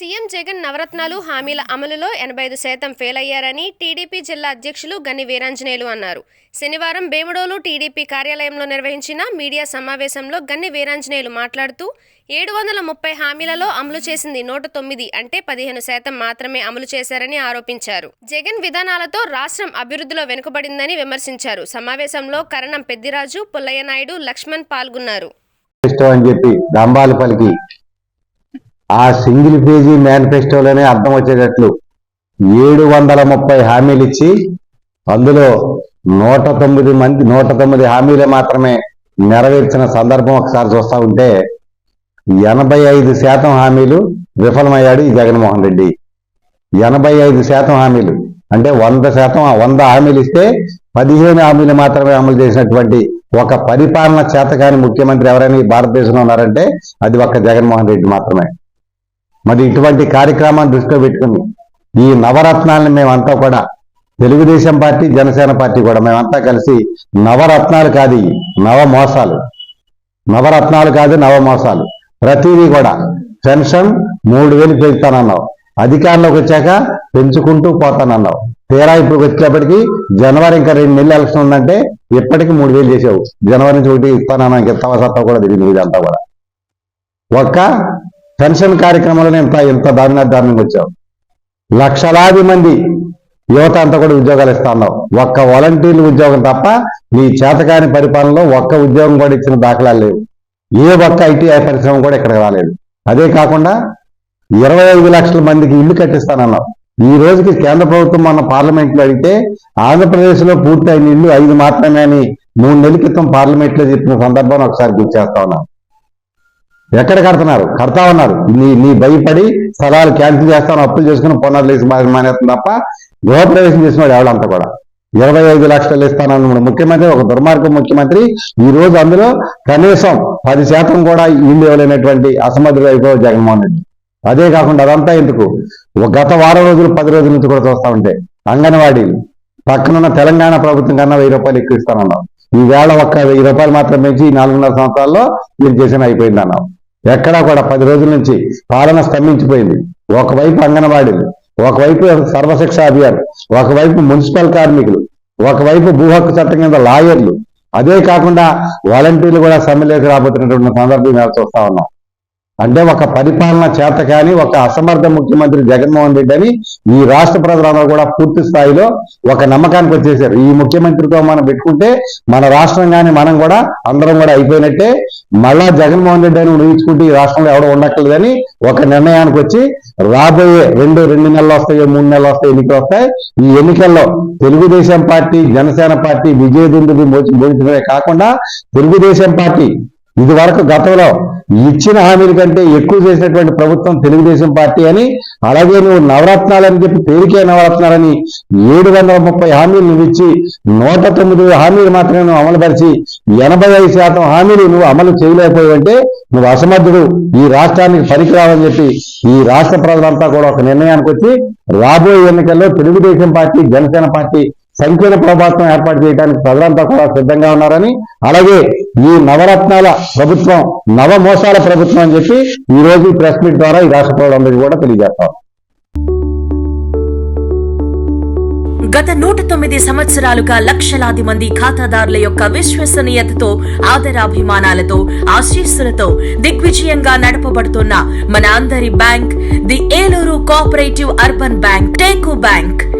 CM Jagan Navaratnalu హామీల అమలులో ఎనభై ఐదు శాతం ఫెయిల్ అయ్యారని టీడీపీ జిల్లా అధ్యక్షులు గన్ని వీరాంజనేయులు అన్నారు. శనివారం బేముడోలు టీడీపీ కార్యాలయంలో నిర్వహించిన మీడియా సమావేశంలో గన్ని వీరాంజనేయులు మాట్లాడుతూ ఏడు వందల ముప్పై హామీలలో అమలు చేసింది నూట తొమ్మిది అంటే పదిహేను శాతం మాత్రమే అమలు చేశారని ఆరోపించారు. జగన్ విధానాలతో రాష్ట్రం అభివృద్ధిలో వెనుకబడిందని విమర్శించారు. సమావేశంలో కరణం పెద్దిరాజు పుల్లయ్య నాయుడు లక్ష్మణ్ పాల్గొన్నారు. చెప్పి ఆ సింగిల్ పేజీ మేనిఫెస్టోలోనే అర్థం వచ్చేటట్లు ఏడు వందల ముప్పై హామీలు ఇచ్చి అందులో నూట తొమ్మిది మంది నూట తొమ్మిది హామీలు మాత్రమే నెరవేర్చిన సందర్భం ఒకసారి చూస్తా ఉంటే ఎనభై ఐదు శాతం హామీలు విఫలమయ్యాడు ఈ జగన్మోహన్ రెడ్డి. ఎనభై ఐదు శాతం హామీలు అంటే వంద శాతం వంద హామీలు ఇస్తే పదిహేను హామీలు మాత్రమే అమలు చేసినటువంటి ఒక పరిపాలన చేతకాని ముఖ్యమంత్రి ఎవరైనా ఈ భారతదేశంలో ఉన్నారంటే అది ఒక్క జగన్మోహన్ రెడ్డి మాత్రమే. మరి ఇటువంటి కార్యక్రమాన్ని దృష్టిలో పెట్టుకుని ఈ నవరత్నాలను మేమంతా కూడా తెలుగుదేశం పార్టీ జనసేన పార్టీ కూడా మేమంతా కలిసి నవరత్నాలు కాదు నవ మోసాలు నవరత్నాలు కాదు నవ మోసాలు ప్రతిదీ కూడా పెన్షన్ మూడు వేలు పెంచుతానన్నావు అధికారంలోకి వచ్చాక పెంచుకుంటూ పోతానన్నావు. తీరా ఇప్పుడు వచ్చేటప్పటికి జనవరి ఇంకా రెండు నెలలు ఎలక్షన్ ఉందంటే ఇప్పటికి మూడు వేలు చేసావు. జనవరి నుంచి ఒకటి ఇస్తానన్నా ఇంకా తవ సత్తా కూడా తెలియదు ఇదంతా కూడా. ఒక్క పెన్షన్ కార్యక్రమంలో ఇంత ఇంత దారుణ దారుణంగా వచ్చావు లక్షలాది మంది యువత అంతా కూడా ఉద్యోగాలు ఇస్తా ఉన్నావు. ఒక్క వాలంటీర్లు ఉద్యోగం తప్ప నీ చేతకాని పరిపాలనలో ఒక్క ఉద్యోగం కూడా ఇచ్చిన దాఖలాలు లేవు. ఏ ఒక్క ఐటీఐ పరిశ్రమ కూడా ఇక్కడికి రాలేదు. అదే కాకుండా ఇరవై ఐదు లక్షల మందికి ఇల్లు కట్టిస్తానన్నావు. ఈ రోజుకి కేంద్ర ప్రభుత్వం మన పార్లమెంట్లో అడిగితే ఆంధ్రప్రదేశ్లో పూర్తయిన ఇల్లు ఐదు మాత్రమే అని మూడు నెలల క్రితం పార్లమెంట్లో చెప్పిన సందర్భాన్ని ఒకసారి గుర్తు చేస్తా ఉన్నాను. ఎక్కడ కడుతున్నారు? కడతా ఉన్నారు. నీ నీ భయపడి స్థలాలు క్యాన్సిల్ చేస్తాను అప్పులు చేసుకుని పునర్లేసి మా- మానేస్తుంది తప్ప గృహప్రవేశం చేసినాడు ఎవడంతా కూడా? ఇరవై ఐదు లక్షలు ఇస్తానన్న ముఖ్యమంత్రి ఒక దుర్మార్గం ముఖ్యమంత్రి. ఈ రోజు అందులో కనీసం పది శాతం కూడా ఇల్లు ఇవ్వలేనటువంటి అసమర్థుడు అయిపోయి జగన్మోహన్ రెడ్డి. అదే కాకుండా అదంతా ఎందుకు? గత వారం రోజులు పది రోజుల నుంచి కూడా చూస్తా ఉంటే అంగన్వాడీ పక్కనున్న తెలంగాణ ప్రభుత్వం కన్నా వెయ్యి రూపాయలు ఎక్కువ ఇస్తానన్నావు ఈవేళ ఒక్క వెయ్యి రూపాయలు మాత్రం పెంచి ఈ నాలుగున్నర సంవత్సరాల్లో మీరు చేసిన అయిపోయింది అన్నావు ఎక్కడా కూడా పది రోజుల నుంచి పాలన స్తంభించిపోయింది. ఒకవైపు అంగన్వాడీలు ఒకవైపు సర్వశిక్ష అభియాన్ ఒకవైపు మున్సిపల్ కార్మికులు ఒకవైపు భూ హక్కు చట్టం కింద లాయర్లు. అదే కాకుండా వాలంటీర్లు కూడా సమ్మెలోకి రాబోతున్నటువంటి సందర్భం మేము చూస్తా ఉన్నాం. అంటే ఒక పరిపాలన చేత కానీ ఒక అసమర్థ ముఖ్యమంత్రి జగన్మోహన్ రెడ్డి అని ఈ రాష్ట్ర ప్రజలందరూ కూడా పూర్తి స్థాయిలో ఒక నమ్మకానికి వచ్చేసారు. ఈ ముఖ్యమంత్రితో మనం పెట్టుకుంటే మన రాష్ట్రం కానీ మనం కూడా అందరం కూడా అయిపోయినట్టే. మళ్ళా జగన్మోహన్ రెడ్డి అని ఊహించుకుంటే ఈ రాష్ట్రంలో ఎవడో ఉండక్కర్లేదని ఒక నిర్ణయానికి వచ్చి రాబోయే రెండు రెండు నెలలు వస్తాయో మూడు నెలలు వస్తాయి ఎన్నికలు వస్తాయి. ఈ ఎన్నికల్లో తెలుగుదేశం పార్టీ జనసేన పార్టీ విజయదుందుని మోచించడమే కాకుండా తెలుగుదేశం పార్టీ ఇది వరకు గతంలో ఇచ్చిన హామీల కంటే ఎక్కువ చేసినటువంటి ప్రభుత్వం తెలుగుదేశం పార్టీ అని అలాగే నువ్వు నవరత్నాలని చెప్పి పేరుకే నవరత్నాలని ఏడు వందల ముప్పై హామీలు నువ్వు ఇచ్చి నూట తొమ్మిది హామీలు మాత్రమే నువ్వు అమలుపరిచి ఎనభై ఐదు శాతం హామీలు నువ్వు అమలు చేయలేకపోయావంటే నువ్వు అసమర్థుడు. ఈ రాష్ట్రానికి పనికిరావని చెప్పి ఈ రాష్ట్ర ప్రజలంతా కూడా ఒక నిర్ణయానికి వచ్చి రాబోయే ఎన్నికల్లో తెలుగుదేశం పార్టీ జనసేన పార్టీ సంకీర్ణ ప్రభావం ఏర్పాటు చేయడానికి ప్రజలంతా కూడా సిద్ధంగా ఉన్నారని అలాగే ఈ నవరత్నాల ప్రభుత్వం నవ మోసాల ప్రభుత్వం అని చెప్పి ఈ రోజు ప్రెస్ మీట్ ద్వారా ఈ రాష్ట్ర ప్రజలందరికీ కూడా తెలియజేస్తాం గత నూట తొమ్మిది సంవత్సరాలుగా లక్షలాది మంది ఖాతాదారుల యొక్క విశ్వసనీయతతో ఆదరాభిమానాలతో ఆశీస్సులతో దిగ్విజయంగా నడపబడుతున్న మన అందరి bank the Eluru Eluru cooperative urban bank teak bank